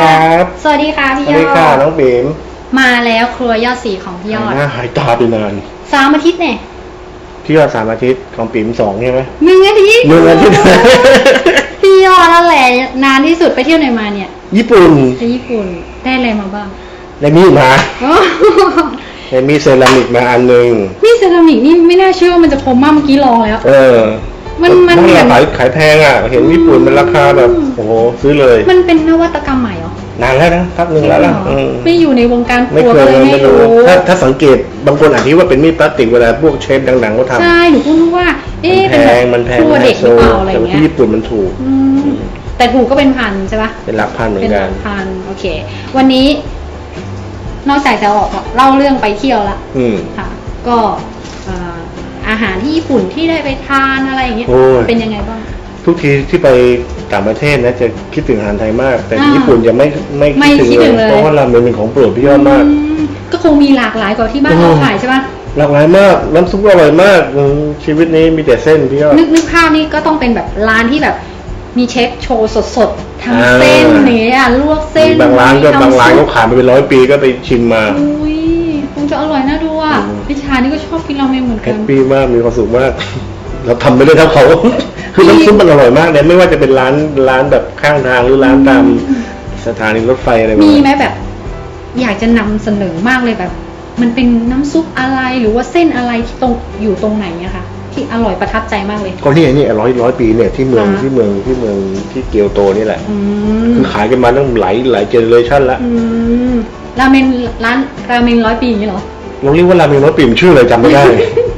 ครับ สวัสดีค่ะสพี่วัสยดีอค่ะ ด น้องปิ๋มมาแล้วครัวยอดสีของพี่ยอดหน้าหายตาไปนานสามอาทิตย์เนี่ยพี่ยอดสามอาทิตย์ของปิ๋มสองใช่ไหมหนึ่งอาทิตย์หนึ่งอาทิตย์ พี่ยอดนั่นแหละนานที่สุดไปเที่ยวไหนมาเนี่ยญี่ปุ่นไปญี่ปุ่นได้อะไรมาบ้างได้มีดมาอ๋อได้มีดเซรามิกมาอันหนึ่งนี่เซรามิกนี่ไม่น่าเชื่อว่ามันจะคมมากเมื่อกี้ลองแล้ว เออ มันมันเพราะเหมือน ขายขายแพงอะ เห็นญี่ปุ่นมันราคาแบบอืมโอ้โหซื้อเลย มันเป็นนวัตกรรมใหม่เหรอนานแล้วนะพักหนึ่งแล้วล่ะจริงเหรออืม ไม่อยู่ในวงการคไม่รัวเคก็ยเลยไม่ไม่รู้รู้ถ้าถ้าสังเกตบางคนอาจคิดว่าเป็นมีดพลาสติกเวลาพวกเชฟดังๆเขาทำใช่หนูก็รู้ว่า เอ๊ะมันเป็นแพแบบงมันแพงครัวเด็กหรือเปล่าอะไรแต่ว่าเงี้ที่ยญี่ปุ่นมันถูก อืมแต่ถูกก็เป็นพันใช่ปะ เป็นหลักพันเหมือเป็นนหกัลัน กพันโอเค วันนี้ นอกจากจะออกเล่าเรื่องไปเที่ยวละอืม ค่ะ ก็เอ่อ อาหารที่ญี่ปุ่นที่ได้ไปทานอะไรอย่างเงี้ยโอ้ย เป็นยังไงบ้าง ทุกทีที่ไปต่างประเทศนะจะคิดถึงอาหารไทยมาก แต่อ่าญี่ปุ่นจะไม่ไม่ไม่คิดถึงเลย เพราะว่าราเมนเป็นของโปรดพี่ยอดมาก อืมก็คงมีหลากหลายกว่าที่บ้านโอ้เราขายใช่ปะหลากหลายมากน้ำซุปอร่อยมากอืมชีวิตนี้มีแต่เส้นพี่ยอด นึกนึกภาพนี่ก็ต้องเป็นแบบร้านที่แบบมีเชฟโชว์สดๆอ่าทำเส้นเนี่ยลวกเส้นบางร้านก็ทำบางร้านซุก็ปขายมาเป็นร้อยปีก็ไปชิมมา อุ้ยคงจะอร่อยน่าดูอะอืม พิชานี่ก็ชอบกินราเมงเหมือนแฮกัน ปปี้มากมีความสุขมาก เราทำไม่ได้เท่าเขา คือน้ำซุปมันอร่อยมากเลยไม่ว่าจะเป็นร้านร้านแบบข้างทางหรือร้านตามสถานีรถไฟอะไรแบบมีนี้ไหมแบบ อยากจะนำเสนอมากเลยแบบ มันเป็นน้ำซุปอะไรหรือว่าเส้นอะไรที่ตรงอยู่ตรงไหนอะคะที่อร่อยประทับใจมากเลย ก็นี่ไงนี่ร้อยร้อยปีเนี่ยที่เมืองอ่า ที่เมืองที่เมืองที่เกียวโตนี่แหละ อืมคือขายกันมาตั้งหลายหลายเจเนอเรชันแล้วอืมราเมนร้านราเมงร้อยปีอย่างนี้เหรอ เราเรียกว่าราเมงรสปิ่มชื่ออะไรจำไม่ได้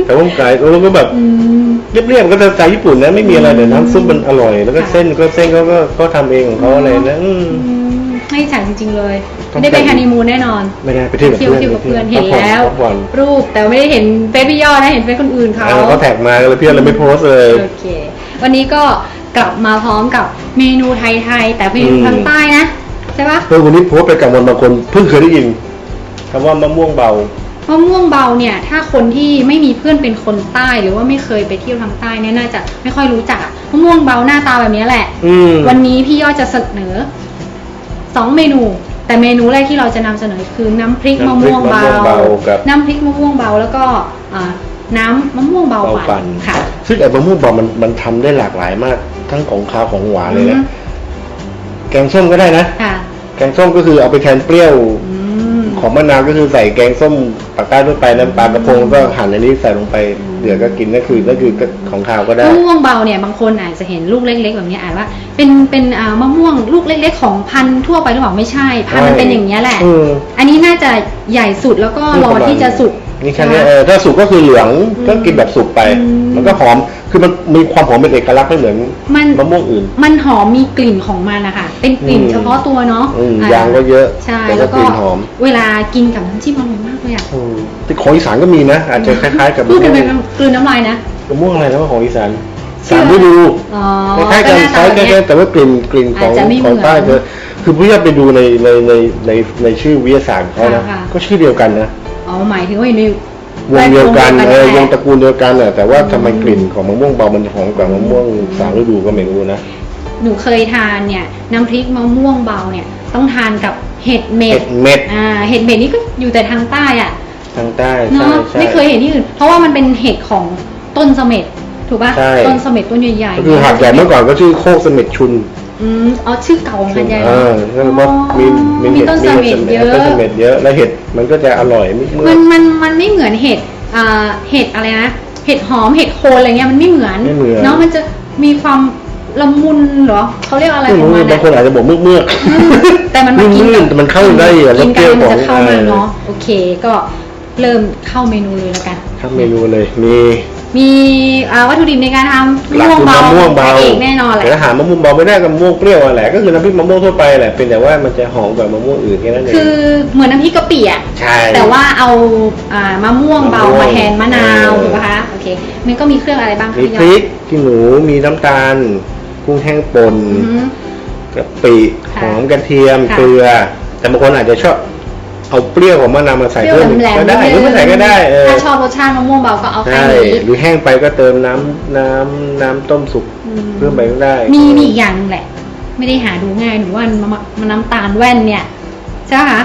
แต่ว่าขายแล้วก็แบบอืมเรียบๆก็จะสไตล์ญี่ปุ่นนะไม่มีอะไรแต่น้ำซุปมันอร่อย แล้วก็ค่ะเส้นก็เส้นเขาก็เขาทำเองของเขาอะไรนะอืมอืมไม่ฉาจริงๆเลยต้องไม่ได้ไปไปฮันนีมูนแน่นอน ไม่ได้ไปเที่ยวกับเที่ยวเพื่อนเที่ยวกับเพื่อนไปเห็นที่ยแล้วพักผ่อนรูปแต่ไม่ได้เห็นเฟซพี่ยอดนะเห็นเฟซคนอื่นเขาเออเขาแท็กมาเลยเพื่อนเลยไม่โพสต์เลยโอเค วันนี้ก็กลับมาพร้อมกับเมนูไทยๆแต่เมนูอืมทางใต้นะใช่ปะเออวันนี้โพสต์ไปกับวันบางคนเพิ่งเคยได้ยินคำว่ามะม่วงเบา มะม่วงเบาเนี่ยถ้าคนที่ไม่มีเพื่อนเป็นคนใต้หรือว่าไม่เคยไปเที่ยวทางใต้เนี่ยน่าจะไม่ค่อยรู้จักอะมะม่วงเบาหน้าตาแบบนี้แหละ อืม วันนี้พี่ยอดจะเสนอสองเมนู แต่เมนูแรกที่เราจะนำเสนอคือน้ำพริกมะม่วงเบา น้ำพริกมะม่วงเบากับ น้ำพริกมะม่วงเบาแล้วก็อ่าน้ำมะม่วงเบาเบาปั่ปั่นนค่ะ ซึ่งไอ้มะม่วงเบามันมันทำได้หลากหลายมาก ทั้งของคาวของหวานเลยนะแกงส้มก็ได้นะ ค่ะ แกงส้มก็คือเอาไปแทนเปรี้ยวอืม ของมะนาวก็คือใส่แกงส้มปากใต้ทั่วไปน้ำปลากระพงก็หั่นอันนี้ใส่ลงไปเดือดก็กินนั่นคือนั่นคือของคาวก็ได้มะม่วงเบาเนี่ยบางคนอาจจะเห็นลูกเล็ก ๆ แบบนี้อาจว่า เป็นเป็นอ่ามะม่วงลูกเล็ก ๆ ของพันธุ์ทั่วไปหรือเปล่าไม่ใช่พันธุ์มันเป็นอย่างนี้ยแหละเอออันนี้น่าจะใหญ่สุดแล้วก็รอที่จะสุก นี่แค่นี้ใช่ไหมเออถ้าสุกก็คือเหลืองอืมก็กินแบบสุกไป อืม มันก็หอมคือมันมีความหอมเป็นเอกลักษณ์ไม่เหมือนมันมะม่วงอื่น มันหอมมีกลิ่นของมันนะคะเป็นกลิ่นอืม เฉพาะตัวเนาะอืมอ่ยางก็เยอะใช่แต่แล้วก็ก็กลิ่นหอมเวลากินกับน้ำจิ้มอร่อยมากเลยอะอืมแต่ของอีสานก็มีนะ อาจจะคล้ายๆกับพูดมะกันม่ไปวงกลืนน้ำลายนะ มะม่วงอะไรนะว่าของอีสานชื่อสามฤดู อ๋อคล้ายๆกันหคล้ายแบบๆเนี้กันแต่ว่ากลิ่นกลิ่นของอาจจะไม่ของเหมือนใต้เธอคือพี่ไปดูในในในในในชื่อวิทยาศาสตร์ของเขานะค่ะก็ชื่อเดียวกันนะ อ๋อหมายถึงว่าอยู่ใน วงเดียวกันแวเออดววงงตระกูลเดียวกันน่ะแต่ว่าอืมทำไมกลิ่นของมะม่วงเบามันหอมกว่ามะม่วงสามฤดูก็ไม่รู้นะ หนูเคยทานเนี่ยน้ำพริกมะม่วงเบาเนี่ยต้องทานกับเห็ดเม็เห็ดดเม็ดอ่าเห็ดเม็ดนี่ก็อยู่แต่ทางใต้อะทางใต้ใช่เนาะใช่ ไม่เคยเห็นที่อื่นเพราะว่ามันเป็นเห็ดของต้นเสม็ดถูกป่ะใช่ ต้นเสม็ดต้นใหญ่ๆก็คือหาดใหญ่เมื่อก่อนก็ชื่อโคกเสม็ดชุน อืมอ๋อชื่อเก่าของหาดใหญ่เออก็ว่ามีมีมีเห็ดต้นเสม็ดเยอะต้นเสม็ดเยอะ แล้วเห็ดมันก็จะอร่อยเมื่อมันมันมันไม่เหมือนเห็ดอ่าเห็ดอะไรนะเห็ดหอมเห็ดโคนอะไรเงี้ยมันไม่เหมือนไม่เหมือนเนาะมันจะมีความละมุนเหรอเขาเรียกอะไรไม่ของรู้มันบางอะคนอาจจะบอกเมือกเมือกอืมแต่มันมากินลื่กับนๆแต่มันเข้าได้อะกินกันแล้วเปรี้ยวมันจะเข้าของมาเออเนาะโอเคก็เริ่มเข้าเมนูเลยแล้วกันทั้งเมนูเลยมี มีอ่าวัตถุดิบในการทำหลักม่วงคือเบามะม่วงเบาพระเอกแน่นอนแหละแต่ถ้าหามะม่วงเบาไม่ได้กับมะม่วงเปรี้ยวอะแหละก็คือน้ำพริกมะม่วงทั่วไปแหละเป็นแต่ว่ามันจะหอมกว่ามะม่วงอื่นแค่นั้นเองคือเหมือนน้ำพริกกะปิอะใช่ แต่ว่าเอาอ่ามะม่วงเบามะม่วง มาแทนมะนาวเออถูกปะคะโอเคมันก็มีเครื่องอะไรบ้างคะมีพี่ยพอริดกขี้หนูมีน้ำตาล กุ้งแห้งป่นอือหือกะปิหค่ะอมกระเทียมค่ะ เกลือ แต่บางคนอาจจะชอบ เอาเปรี้ยวของมะนาวมาใส่เปรี้ยวเพิ่มแหลมก็ๆได้หรือไม่ใส่ก็ได้เออถ้าชอบรสชาติมะม่วงเบาก็เอาแค่ใช่นี้หรือแห้งไปก็เติมน้ำน้ำน้ำต้มสุกอืมเพิ่มไปก็ได้มีมีอีกอย่างหนึงแหละ ไม่ได้หาดูง่ายหนูว่ามันมันน้ำตาลแว่นเนี่ยใช่ปะคะ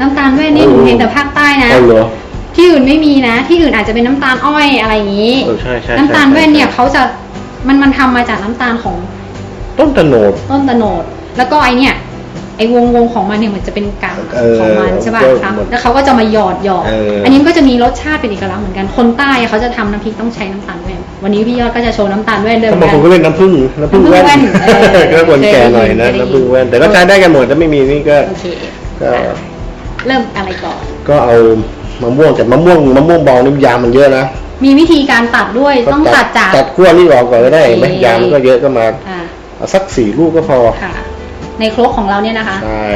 น้ำตาลแว่นนี่หนูเห็นแต่ภาคใต้นะ เอาเหรอที่อื่นไม่มีนะ ที่อื่นอาจจะเป็นน้ำตาลอ้อยอะไรอย่างนี้ เออใช่ใช่น้ำตาลใช่แว่นเนี่ยใช่เขาจะมันมันทำมาจากน้ำตาลของต้นตะโนด ต้นตะโนด แล้วก็ไอเนี่ย ไอวงวงของมันเนี่ยเหมือนจะเป็นกากเออของมันใช่ป่ะก็คะหมดแล้วเขาก็จะมาหยอดหยอดเอออัอั นนี้มันก็จะมีรสชาติเป็นเอกลักษณ์เหมือนกันคนใต้อะเขาจะทำน้ำพริกต้องใช้น้ำตาลแว่นวันนี้พี่ยอดก็จะโชว์น้ำตาลแว่นด้วยเหถ้ามืบาองนคนกันก็เล่นน้ำผึ้งน้ำผึ้งแว่นน้ำผึ้งแว่นเออ ก็ควรแก่หน่อยนะเคยได้ยินน้ำผึ้งแว่นแต่ก็ใช้ได้กันหมดถ้าไม่มีนี่ก็ โอเคก็อะเริ่มอะไรก่อน ก็เอามะม่วงแต่มะม่วงมะม่วงบอลนี่ยางมันเยอะนะมีวิธีการตัดด้วยต้องตัดจาก ตัดขั้วนี่ออกก่อนก็ได้โอเคไหมยางมันก็เยอะก็มาอ่าเอาสักสี่ลูกก็พอ ค่ะ ในครกของเราเนี่ยนะคะ ใช่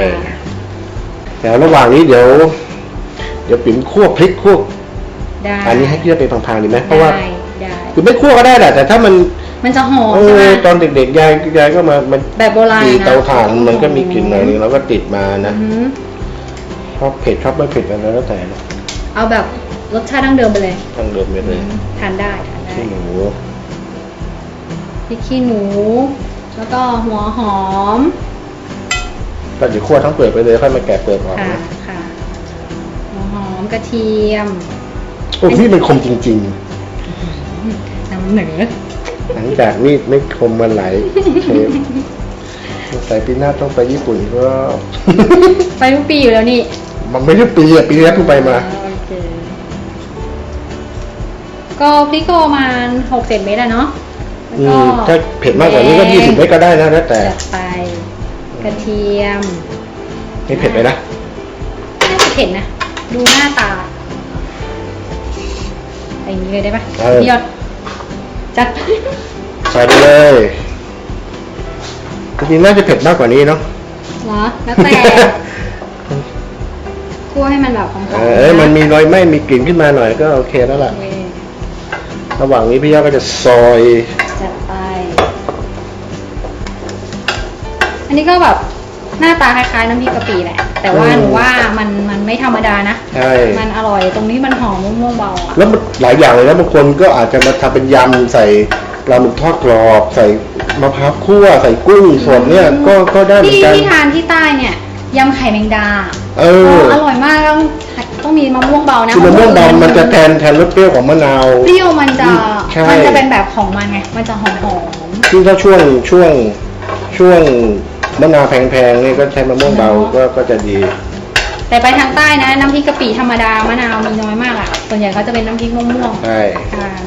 แต่ระหว่างนี้เดี๋ยว เดี๋ยวปิ่มคั่วพริกคั่วได้อันนี้ให้เยื่อไปพังๆดีไหมเพราะว่าได้ได้คือไม่คั่วก็ได้แหละแต่ถ้ามันมันจะหอมเอใช่ไหม อตอนเด็กๆยายยายก็มามันแบบโบราณตีนะเตาถ่านมันก็มีกลิ่นหน่อยนึงเราก็ติดมานะอือหือชอบเผ็ดชอบไม่เผ็ดอะไรแล้วแต่นะเอาแบบรสชาติดั้งเดิมไปเลยทั้งเดิมไปเลย ทานได้ทานได้ ที่หนูพริกขี้หนู แล้วก็หัวหอม ก็เดี๋ยวคั่วทั้งเปลือกไปเลยค่อยมาแกะเปลือกออกค่ะนะค่ะหัวหอมกระเทียมโอ้พี่เป็นคมจริง นำเหนือๆ หลังจากมีดไม่คมมาหลายเทปสงสัยปีหน้าต้องไปญี่ปุ่นก็ ไปทุกปีอยู่แล้วนี่มันไม่ใช่ปีอะปีแรกเพิ่งไปมา อ่โอเคก็พริกก็ประมาณหกเจ็ดเม็ดอะเนาะแล้วอืก็มถ้าเผ็ดมากกว่านี้ก็ยี่สิบเมตรก็ได้นะแล้วแต่จัดไป กระเทียมไม่เผ็ดไปนะน่าจะเผ็ดนะ ดูหน้าตาอะไรอย่างนี้เลยได้ปะเออพี่ยอดจัดใส่ไปเลยจริงๆน่าจะเผ็ดมากกว่านี้เนาะเหรอแล้วแต่คั่วให้มันแบบหอมๆเออเอ้ยมันมีรอยไหม้มีกลิ่นขึ้นมาหน่อยก็โอเคแล้วล่ะโอเคระหว่างนี้พี่ย่าก็จะซอย อันนี้ก็แบบหน้าตาคล้ายๆน้ำพริกกะปิแหละ แต่ว่าอืม หนูว่ามันมันไม่ธรรมดานะ ใช่ มันอร่อยตรงนี้มันหอมม่วงๆเบาอะแล้วมันหลายอย่างเลยนะบางคนก็อาจจะมาทำเป็นยำใส่ปลาหมึกทอดกรอบ ใส่มะพร้าวคั่ว ใส่กุ้งสดเนี่ยก็ก็ได้เหมือนที่กัน ที่ทานที่ใต้เนี่ยยำไข่แมงดาเออ อร่อยมากต้องต้องมีมะม่วงเบานะคือมะม่วงดำมันจะแทนแทนรสเปรี้ยวของมะนาว เปรี้ยวมันจะใช่ มันจะเป็นแบบของมันไงมันจะหอมซึ่งถ้าช่วงช่วงช่วง มะนาวแพงๆนี่ก็ใช้มะม่วงเบาก็ก็จะดีๆแต่ไปทางใต้นะ น้ำพริกกะปิธรรมดามะนาวมีน้อยมากอะส่วนใหญ่เขาจะเป็นน้ำพริกม่วงใช่ๆทาน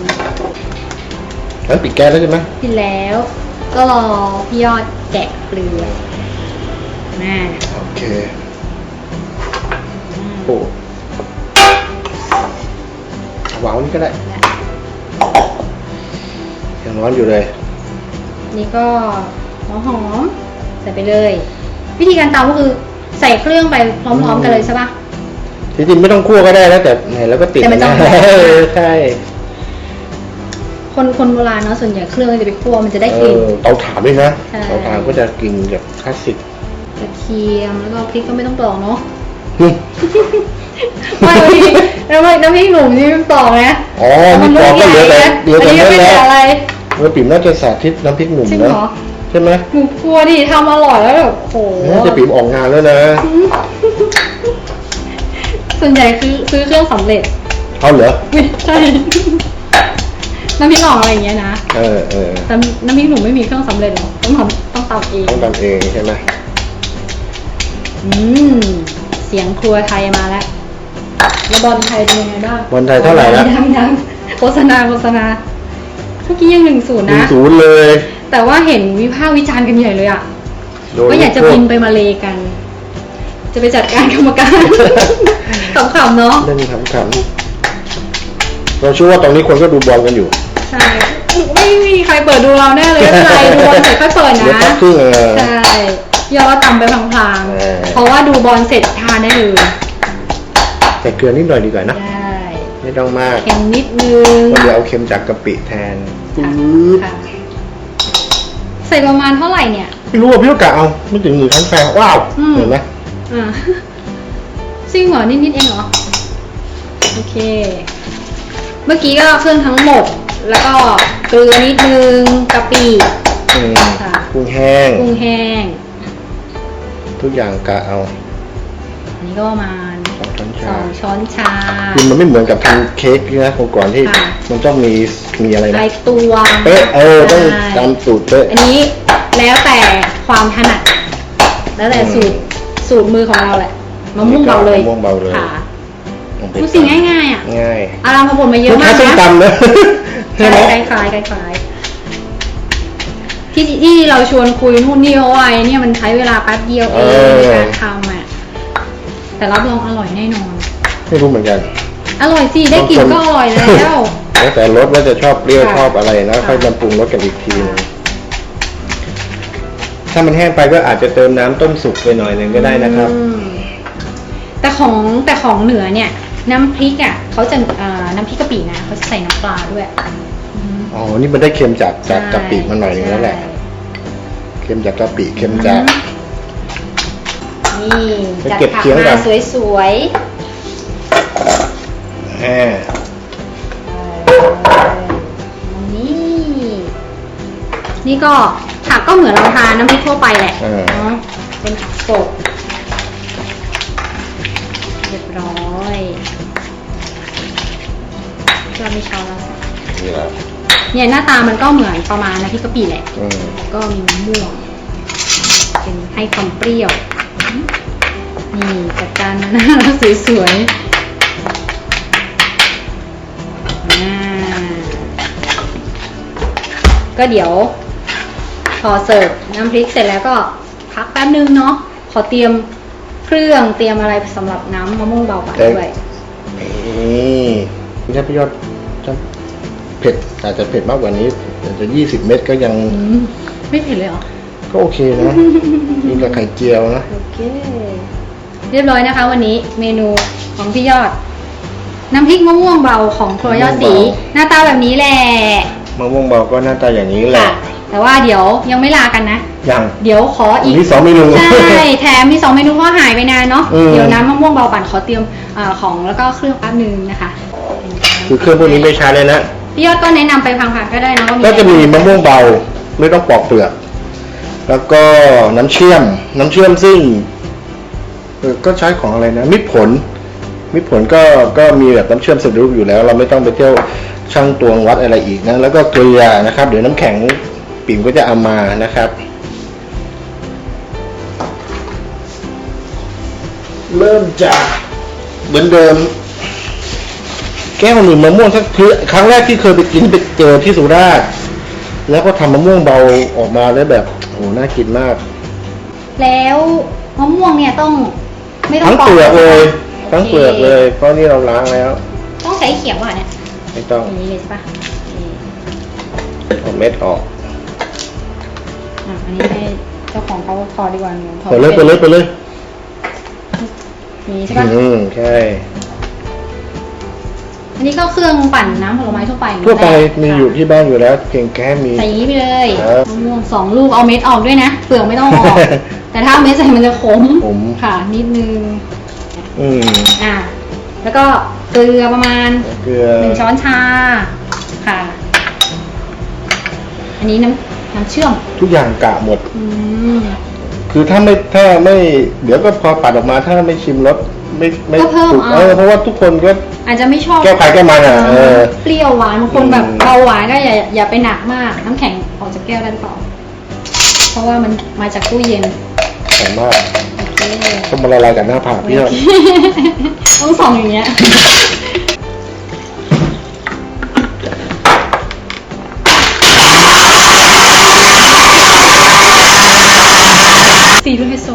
แล้วปิดแก๊สแล้วใช่ไหมกินแล้ว ก็รอพี่ยอดแกะเปลือกน่าโอเคโอ้วางไว้นี่ก็ได้ยังร้อนอยู่เลย นี่ก็หัวหอม ใส่ไปเลย วิธีการตำก็คือใส่เครื่องไปพร้อม ๆ กันเลยใช่ปะ จริงๆไม่ต้องคั่วก็ได้แล้วแต่เห็นแล้วก็ติดแต่มันจะหอมเออใช่คนคนโบราณเนาะส่วนใหญ่เครื่องจะไปคั่วมันจะได้เอกลิ่นอเตาถ่านด้วยนะใช่ เตาถ่านก็จะกลิ่นแบบคลาสสิกกระเทียมแล้วก็พริกก็ไม่ต้องปอกเนาะอืมไม่บางทีแล้วไม่น้ำพริกหนุ่มนี่มันปอกนะอ๋อนี่ปอกก็เหลือแต่เหลือแต่อันนี้เนื้อไม่แล้แต่วอะไรเมื่อปิ่มน่าจะสาธิตน้ำพริกหนุ่มจริงนะเหรอ ใช่ไหมหนูกลัวดิทำอร่อยแล้วแบบโอ้โห น่าจะปิ่มออกงานแล้วนะ ส่วนใหญ่คือซื้อเครื่องสำเร็จเอาเหรอ ไม่ใช่ น้ำพริกอ่องอะไรอย่างเงี้ยนะ เออเออแต่น้ำพริกหนูไม่มีเครื่องสำเร็จหรอกต้องทำต้องตำเอง ต้องทำเองใช่ไหมอืม เสียงครัวไทยมาแล้ว แล้วบอลไทยเป็นยังไงบ้างวันไทยเท่าไหร่ละ ยังยังโฆษณาโฆษณาเมื่อกี้ยังหนึ่งศูนย์หนึ่งนะ ศูนย์เลย แต่ว่าเห็นวิพากษ์วิจารณ์กันใหญ่เลยอะโดนว่าอยากจะพวบินไปมาเลกัน จะไปจัดการกรรมการ ขำๆเนาะเล่นขำๆเราเชื่อว่าตอนนี้คนก็ดูบอลกันอยู่ ใช่ไม่มีใครเปิดดูเราแน่เลยไม่เป็นไรดูบอลเสร็จค่อยเปิดเดี๋ยวนะพักครึ่งเออใช่ยอดตำไปพลางเออ ๆเพราะว่าดูบอลเสร็จทานได้เลยแต่เกลือนิดหน่อยดีกว่านะได้ไม่ต้องมากเค็มนิดนึงเพราะเดี๋ยวเอาเค็มจากกะปิแทนค่ะปื๊ดค่ะใส่ประมาณเท่าไหร่เนี่ย ไม่รู้ว่าพี่ก็กะเอาไม่ถึงหนึ่งช้อนแฟว้าวอืม เห็นไหมอ่า ซิ่งเหรอนิดๆเองเหรอ โอเค เมื่อกี้ก็เครื่องทั้งหมด แล้วก็เกลือนิดนึงกะปิอืมค่ะกุ้งแห้ง กุ้งแห้ง ทุกอย่างกะเอา อันนี้ก็ประมาณ สองช้อนสชาองช้อนชา คือมันไม่เหมือนกับทำเค้กนะของก่อนที่ค่ะ มันต้องมีมีอะไรลานะยตัวเป๊ะเออต้องใช่ตามสูตรเป๊ะ อันนี้แล้วแต่ความถนัด แล้วแต่อืมสูตรสูตรมือของเราแหละมะม่วงเบาเลยมะม่วงเบาเลย ค่ะลงไปดูสิง่ายๆอะง่ายอารามพบลมาเยอะลูกมาค้ากส้มนะ ตำนะใช่ไหม คล้ายคล้ายคล้ายคล้ายๆที่ที่เราชวนคุยนู่นนี่เพราะว่าไอ้เนี่ยมันใช้เวลาแป๊บเดียวเองในการทำอะ แต่รับรองอร่อยแน่นอน ไม่รู้เหมือนกัน อร่อยสิ ได้กลิ่นก็อร่อยแล้ว แล้วแต่รสว่าจะชอบเปรี้ยวค่ะชอบอะไรนะค่ะค่อยมาปรุงรสกันอีกทีหนึงถ้ามันแห้งไปก็อาจจะเติมน้ำต้มสุกไปหน่อยหนึ่งก็ได้นะครับ อืมแต่ของแต่ของเหนือเนี่ย น้ำพริกอะเขาจะเอ่อน้ำพริกกะปินะเขาจะใส่น้ำปลาด้วยอืมอ๋อ นี่มันได้เค็มจากจากใช่กะปิมาหน่อยหนึงแล้วแหละใช่เค็มจากกะปิเค็มจากนี่ไปจัดเก็บผักเคี้ยวก่มาอน สวย แหมๆนี่ นี่ก็ผักก็เหมือนเราทานน้ำพริกทั่วไปแหละเออ เนาะเป็นผักสดเรียบร้อยก็มีช้อนแล้วนี่แหละเนี่ยหน้าตามันก็เหมือนประมาณน้ำพริกกะปิแหละ อืมแล้วก็มีมะม่วง เป็นให้ความเปรี้ยว นี่จัดจานมาหน้าแล้วสวยๆ ก็เดี๋ยว พอเสิร์ฟน้ำพริกเสร็จแล้วก็พักแป๊บนึงเนาะขอเตรียมเครื่องเตรียมอะไรสำหรับน้ำมะม่วงเบาปั่นด้วยนี่นี่ถ้าพี่ยอดจะเผ็ดอาจจะเผ็ดมากกว่านี้อาจจะยี่สิบเม็ดก็ยังอืมไม่เผ็ดเลยเหรอ ก็โอเคนะนี่กับไข่เจียวนะ โอเค เรียบร้อยนะคะ วันนี้เมนูของพี่ยอด น้ำพริกมะม่วงเบาของครัวยอดสี มะม่วงเบา หน้าตาแบบนี้แหละ มะม่วงเบาก็หน้าตาอย่างนี้แหละค่ะ แต่ว่าเดี๋ยวยังไม่ลากันนะยังเดี๋ยวขออีกมีสองเมนูใช่แถมมีสองเมนูเพราะหายไปนานเนาะอืม เดี๋ยวน้ำมะม่วงเบาปั่นขอเตรียมอาของแล้วก็เครื่องแป๊บนึงนะคะคือเครื่องพวกนี้ไม่ใช้เลยนะพี่ยอดก็แนะนำไปพังๆก็ได้นะว่ามีก็จะมีมะม่วงเบาไม่ต้องปอกเปลือก แล้วก็น้ำเชื่อม น้ำเชื่อมซึ่งเออก็ใช้ของอะไรนะมิตรผล มิตรผลก็ก็มีแบบน้ำเชื่อมสำเร็จรูปอยู่แล้ว เราไม่ต้องไปเที่ยว ช่างตวงวัดอะไรอีกนะแล้วก็เกลือนะครับเดี๋ยวน้ำแข็งปิ่มก็จะเอามานะครับ เริ่มจากเหมือนเดิม แก้วหนึ่งมะม่วงสักคือครั้งแรกที่เคยไปกินไปเจอที่สุราษฎร์แล้วก็ทำมะม่วงเบาออกมาแล้วแบบโอ้โหน่ากินมาก แล้วมะม่วงเนี่ยต้องไม่ต้องทั้งปอกเปลือกเลยโคทั้งเปลือกเลย เพราะนี่เราล้างแล้ว ต้องใช้เขียวอะเนี่ย ไม่ต้องอย่างนี้เลยใช่ปะโอเคเอาเม็ดออกอะอันนี้ให้เจ้าของเขาพอดีกว่าหนูถอดไปเลยไปเลยไปเลยอย่างนี้ใช่ปะอืมใช่อันนี้ก็เครื่องปั่นน้ำผลไม้ทั่วไปเหมือนทั่วไปแรกมีอยู่ที่บ้านอยู่แล้วเพียงแค่มี ใส่อย่างนี้ไปเลยครับมะม่วงสองลูกเอาเม็ดออกด้วยนะเปลือกไม่ต้องเอาออก แต่ถ้าเอาเม็ดใส่มันจะขมขม ค่ะ นิดนึง อืมอะ แล้วก็เกลือประมาณเกลือหนึ่งช้อนชาค่ะ อันนี้น้ำน้ำเชื่อมทุกอย่างกะหมด อืมคือถ้าไม่ถ้าไม่เดี๋ยวก็พอปัดออกมาถ้าไม่ชิมรสไม่ไม่ก็เพิ่มถูกเอาเออเพราะว่าทุกคนก็อาจจะไม่ชอบแก้วใครแก้วมันอะเออเปรี้ยวหวานบางคนอืมแบบเบาหวานก็อย่าอย่าไปหนักมาก น้ำแข็งออกจากแก้วได้หรือเปล่าเพราะว่ามันมาจากตู้เย็นแข็งมากโอเค ต้องมาละลายกับหน้าผากพี่ครับต้องส่องอย่างเงี้ยสีลูกไฮโซ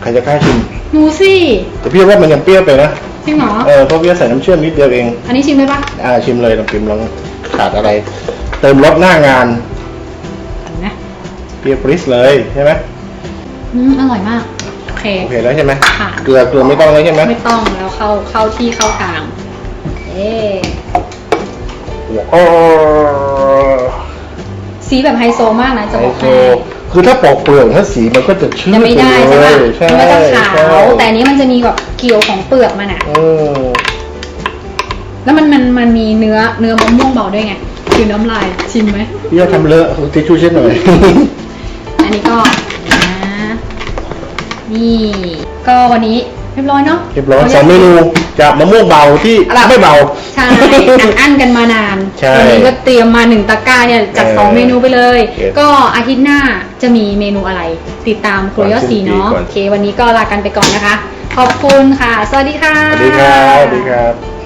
ใครจะกล้าชิม หนูสิแต่พี่ว่ามันยังเปรี้ยวไปนะ จริงเหรอ เออเพราะพี่ใส่น้ำเชื่อมนิดเดียวเอง อันนี้ชิมได้ปะอ่าชิมเลยลองชิมลองขาดอะไร เติมรสหน้างานอันนะเปรี้ยวปริสเลยใช่ไหมอืมอร่อยมากโอ เคโอเคแล้วใช่ไหมค่ะ เกลือเกลือไม่ต้องแล้วใช่ไหมไม่ต้องแล้วเข้าเข้าที่เข้าทางเอ๊ะโอ้สีแบบไฮโซมากนะจะไฮบอกโซให้คือถ้าปอกเปลือกถ้าสีมันก็จะชื้นจะไม่ได้ใช่เลปะยใช่มันก็จะขาวใช่แต่อันนี้มันจะมีแบบเกลียวของเปลือกมันอะ อืมแล้วมันมันมันมีเนื้อเนื้อมะม่วงเบาด้วยไงคือน้ำลายชิมไหมพี่จะทำเลอะทิชชู่เช็ดหน่อย อันนี้ก็ นะนี่ก็วันนี้เรียบร้อยเนาะเรียบร้อยสองเมนูจากมะม่วงเบาที่ไม่เบา ใช่อัดอั้นกันมานานใช่วันี้ก็เตรียมมาหนึ่งตะกร้าเนี่ยจัดเออสองเมนูไปเลยโอเคก็อาทิตย์หน้าจะมีเมนูอะไร ติดตามครัวยอดสีเนาะก่อนโอเค วันนี้ก็ลากันไปก่อนนะคะ ขอบคุณค่ะ สวัสดีค่ะ สวัสดีครับสวัสดีครับ